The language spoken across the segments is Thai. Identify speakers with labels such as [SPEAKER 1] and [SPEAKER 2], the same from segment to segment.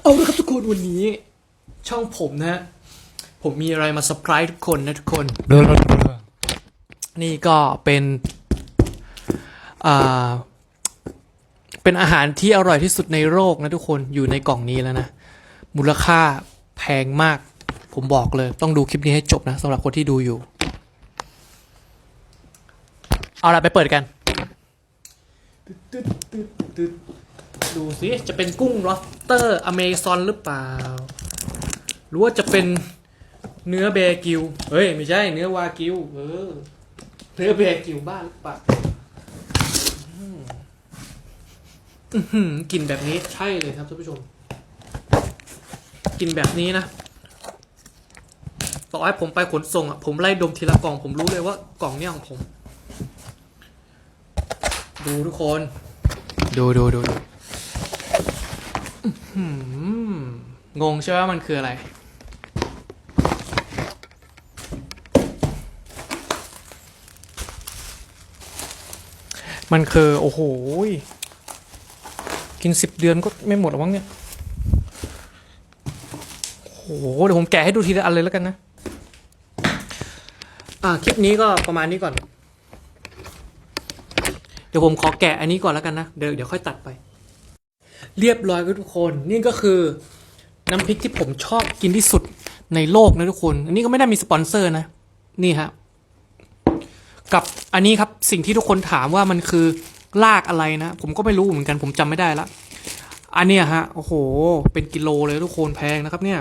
[SPEAKER 1] เอาละครับทุกคนวันนี้ ช่องผมนะฮะผมมีอะไรมาเซอร์ไพรส์ทุกคนนะทุกคน
[SPEAKER 2] เบลอเบลอเบลอ
[SPEAKER 1] นี่ก็เป็นอ่าเป็นอาหารที่อร่อยที่สุดในโลกนะทุกคนอยู่ในกล่องนี้แล้วนะ มูลค่าแพงมาก ผมบอกเลย ต้องดูคลิปนี้ให้จบนะสำหรับคนที่ดูอยู่ เอาละไปเปิดกัน ดูสิจะเป็นกุ้งล็อบสเตอร์อเมซอนหรือเปล่า หรือว่าจะเป็นเนื้อเบกิวเฮ้ย ไม่ใช่ เนื้อวากิวเออ เนื้อเบกิวบ้าหรือเปล่าอืมอื้อหือกลิ่นแบบนี้ใช่เลยครับท่านผู้ชมกลิ่นแบบนี้นะต่อให้ผมไปขนส่งอะผมไล่ดมทีละกล่องผมรู้เลยว่ากล่องเนี้ยของผม ดูทุกคน ดูดูดูดู หืองงใช่ไหมว่ามันคืออะไร มันคือ โอ้โหยกินสิบเดือนก็ไม่หมดหรอกมั้งเนี่ย โอ้โห เดี๋ยวผมแกะให้ดูทีละอันเลยแล้วกันนะ อ่าคลิปนี้ก็ประมาณนี้ก่อน เดี๋ยวผมขอแกะอันนี้ก่อนแล้วกันนะ เดี๋ยวเดี๋ยวค่อยตัดไป เรียบร้อยครับทุกคน นี่ก็คือน้ำพริกที่ผมชอบกินที่สุดในโลกนะทุกคน อันนี้ก็ไม่ได้มีสปอนเซอร์นะ นี่ฮะ กับอันนี้ครับสิ่งที่ทุกคนถามว่ามันคือลากอะไรนะ ผมก็ไม่รู้เหมือนกัน ผมจำไม่ได้ละ อันเนี้ยฮะ โอ้โห เป็นกิโลเลยทุกคนแพงนะครับเนี่ย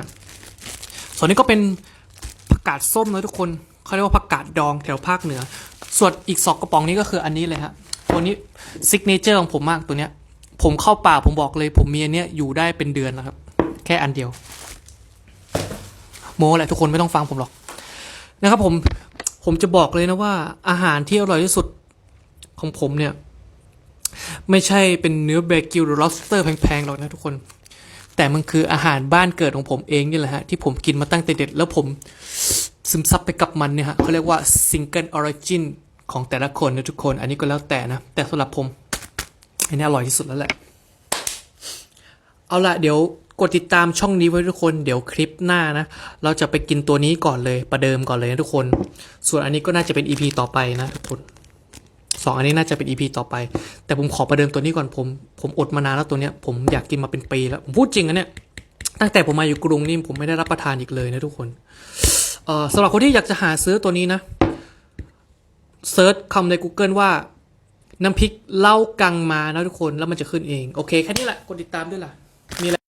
[SPEAKER 1] ส่วนนี้ก็เป็นผักกาดส้มนะทุกคนเขาเรียกว่าผักกาดดองแถวภาคเหนือ ส่วนอีกสองกระป๋องนี้ก็คืออันนี้เลยฮะ ตัวนี้ซิกเนเจอร์ของผมมากตัวเนี้ย ผมเข้าป่าผมบอกเลย ผมมีอันเนี้ยอยู่ได้เป็นเดือนแล้วครับ แค่อันเดียว โมแหละทุกคนไม่ต้องฟังผมหรอกนะครับ ผมผมจะบอกเลยนะว่า อาหารที่อร่อยที่สุดของผมเนี่ย ไม่ใช่เป็นเนื้อเบกิวหรือ lobster แพงๆหรอกนะทุกคน แต่มันคืออาหารบ้านเกิดของผมเองนี่แหละฮะที่ผมกินมาตั้งแต่เด็กแล้วผมซึมซับไปกับมันเนี่ยฮะเขาเรียกว่า single origin ของแต่ละคนนะทุกคน อันนี้ก็แล้วแต่นะ แต่สำหรับผม อันนี้อร่อยที่สุดแล้วแหละ เอาละเดี๋ยวกดติดตามช่องนี้ไว้ทุกคน เดี๋ยวคลิปหน้านะ เราจะไปกินตัวนี้ก่อนเลย ประเดิมก่อนเลยนะทุกคน ส่วนอันนี้ก็น่าจะเป็น EP ต่อไปนะทุกคนสองอันนี้น่าจะเป็น EP ต่อไป แต่ผมขอประเดิมตัวนี้ก่อนผม ผมอดมานานแล้วตัวเนี้ย ผมอยากกินมาเป็นปีแล้ว ผมพูดจริงนะเนี่ย ตั้งแต่ผมมาอยู่กรุงนี่ผมไม่ได้รับประทานอีกเลยนะทุกคนเอ่อสำหรับคนที่อยากจะหาซื้อตัวนี้นะเซิร์ชคำใน Google ว่า น้ำพริกเล่ากังมานะทุกคนแล้วมันจะขึ้นเอง โอเค แค่นี้แหละกดติดตามด้วยล่ะ